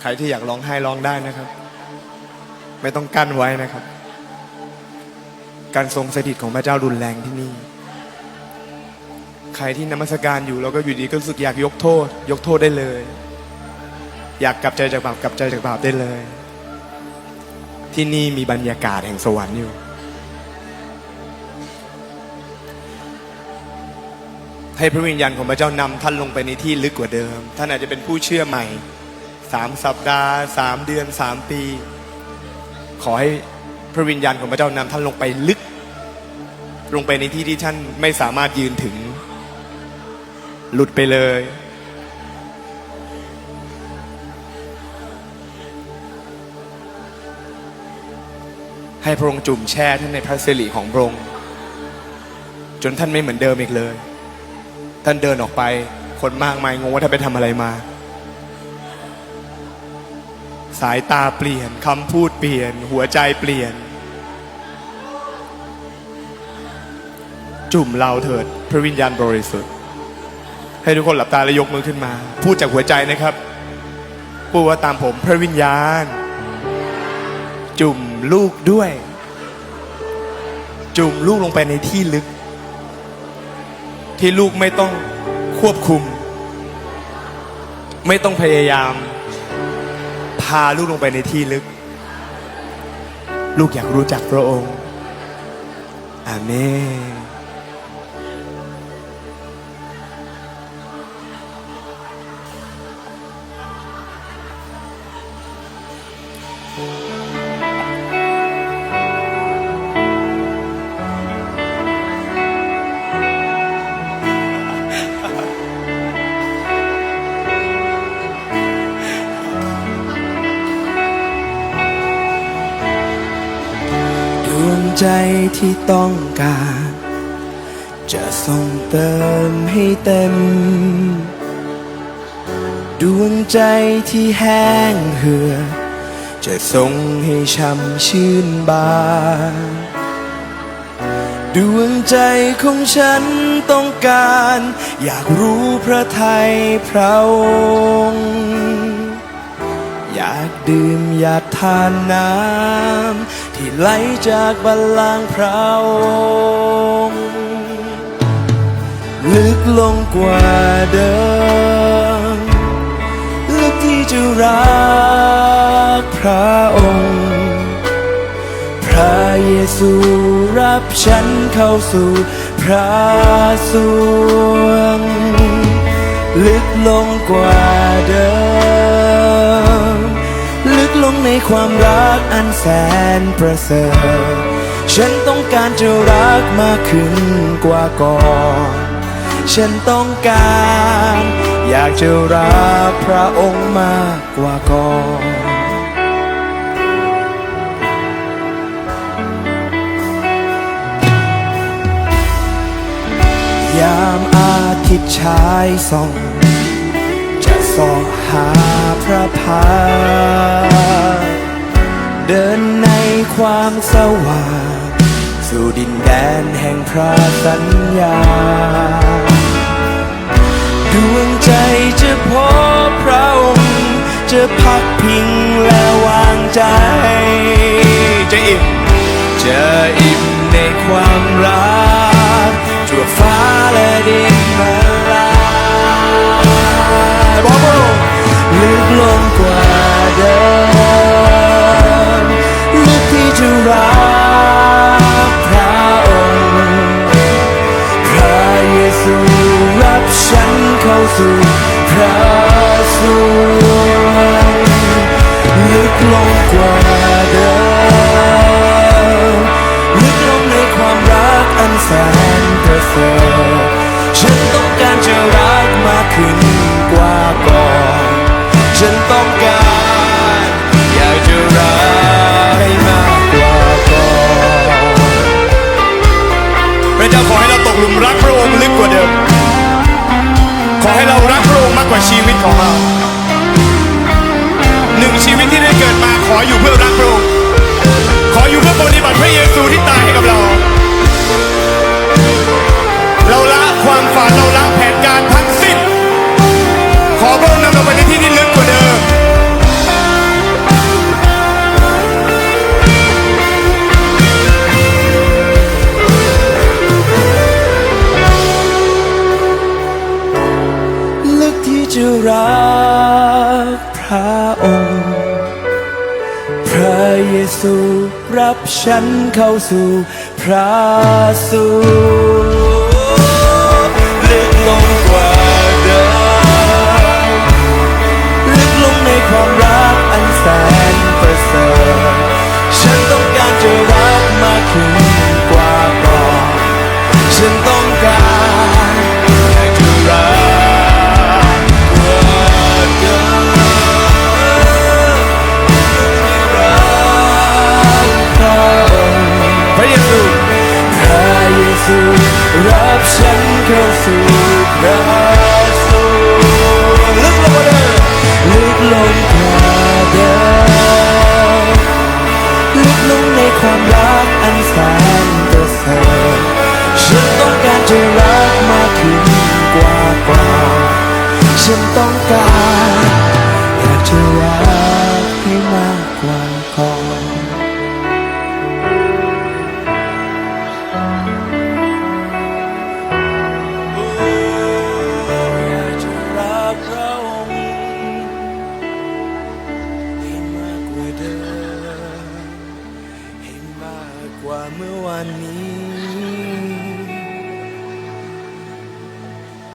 ใครที่อยากร้องไห้ร้องได้นะครับ ไม่ต้องกั้นไว้นะครับ การทรงสถิตของพระเจ้ารุนแรงที่นี่ ใครที่นมัสการอยู่แล้วก็อยู่ดีก็รู้สึกอยากยกโทษ ยกโทษได้เลย อยากกลับใจจากบาปกลับใจจากบาปได้เลย ที่นี่มีบรรยากาศแห่งสวรรค์อยู่ให้พระวิญญาณของพระเจ้านำท่านลงไปในที่ลึกกว่าเดิม ท่านอาจจะเป็นผู้เชื่อใหม่ สามสัปดาห์สามเดือนสามปี ขอให้พระวิญญาณของพระเจ้านำท่านลงไปลึก ลงไปในที่ที่ท่านไม่สามารถยืนถึง หลุดไปเลย ให้พระองค์จุ่มแช่ท่านในพระสิริของพระองค์จนท่านไม่เหมือนเดิมอีกเลย ท่านเดินออกไป คนมากมายงงว่าท่านไปทำอะไรมา สายตาเปลี่ยนคำพูดเปลี่ยน หัวใจเปลี่ยน จุ่มเราเถิดพระวิญญาณบริสุทธิ์ ให้ทุกคนหลับตาและยกมือขึ้นมา พูดจากหัวใจนะครับ พูดว่าตามผมพระวิญญาณ จุ่มลูกด้วย จุ่มลูกลงไปในที่ลึก ที่ลูกไม่ต้องควบคุม ไม่ต้องพยายามาลูกลงไปในที่ลึก ลูกอยากรู้จักพระองค์ อาเมน ใจที่ต้องการ จะส่งเติมให้เต็ม ดวงใจที่แห้งเหือดจะส่งให้ช่ำชื่นบานดวงใจของฉันต้องการ อยากรู้พระไทยพระองค์ อยากดื่มอยากทานน้ำ ที่ไหลจากบัลลังก์พระองค์ลึกลงกว่าเดิม ลึกที่จะรักพระองค์ พระเยซูรับฉันเข้าสู่พระสวง ลึกลงกว่าเดิม ลึกลงในความรักอันแสนประเสริฐ ฉันต้องการจะรักมากขึ้นกว่าก่อน ฉันต้องการ อยากจะรักพระองค์มากกว่าก่อนยามอาทิตย์ชายส่อง จะส่องหาพระพักตร์ เดินในความสว่าง สู่ดินแดนแห่งพระสัญญา ดวงใจจะพบพระองค์ จะพักพิงและวางใจ จะอิ่มจะอิ่มในความรักทั่วฟ้าและดิน สู่พระสวงลึกลงกว่าเดิมลึกลงในความรักอันแสนประเสริฐฉันต้องการจะรักมากขึ้นกว่าก่อน ฉันต้องการอยากจะรักให้มากกว่าก่อนพระเจ้าขอให้เราตกหลุมรักพระองค์ลึกกว่าเดิม อให้เรารักพระองค์มากกว่าชีวิตของเรา หนึ่งชีวิตที่ได้เกิดมาขออยู่เพื่อรักพระองค์ จะรักพระองค์ พระเยซูรับฉันเข้าสู่พระสู รับฉันเข้าสู่พระสูลึกลงกว่าเดิมลึกลงกว่าเดิมลึกลงในความรักอันแสนประเสริฐฉันต้องการจะรักมากขึ้นกว่าก่อนฉันต้องการอยากจะรัก มา